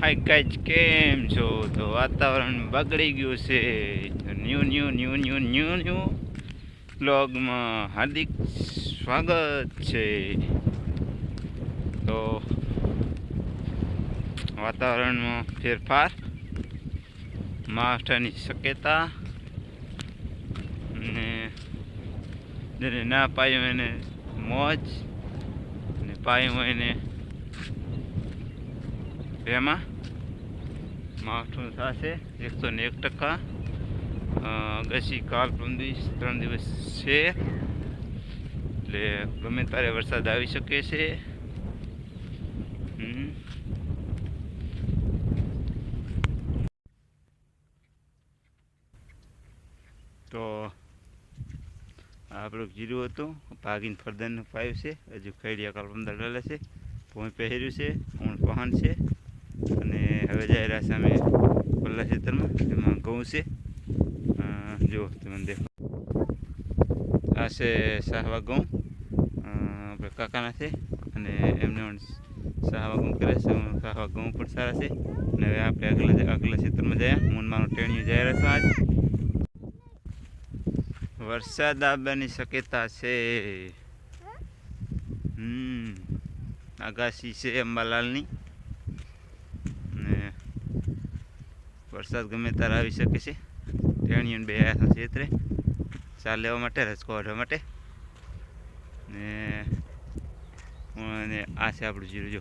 Hi guys કેમ છો? તો વાતાવરણ બગડી ગયું છે. New new new new new new બ્લોગમાં હાર્દિક સ્વાગત છે. તો વાતાવરણમાં ફેરફાર મહારાષ્ટ્રની શક્યતા અને જેને ના પાયું એને મોજ અને પાયું એને એમાં માવઠું થશે એકસો ને એક ટકા અગાસી કાલ પ્રમ ત્રણ દિવસ છે. એટલે ગમે ત્યારે વરસાદ આવી શકે છે. તો આપણું જીરું હતું. ભાગીને ફરદાનનું પાયું છે. હજુ ખૈડિયા કાલ પંદર લેલા છે. ભોંય પહેર્યું છે. ઊંડ પહાણ છે. અને હવે જઈ રહ્યા છે અમે ખુલ્લા ક્ષેત્રમાં એમાં ઘઉં છે. જુઓ તમને તમે દેખો. આ છે સાહવા ઘઉં. આપણે કાકાના છે અને એમને પણ સાહવા ઘઉં કરે છે. સાહવા ઘઉં પણ સારા છે. અને હવે આપણે આગલા આગલા ક્ષેત્રમાં જયા મૂનમાં ટેણીઓ જઈ રહ્યા છું આજ. વરસાદ આવવાની શક્યતા છે. હમ, આગાશી છે અંબાલાલની ને વરસાદ ગમે ત્યારે આવી શકે છે. ટેણીઓને બે છે ક્ષેત્રે ચાર લેવા માટે રસકો માટે. ને આ છે આપણું જીરું, જો.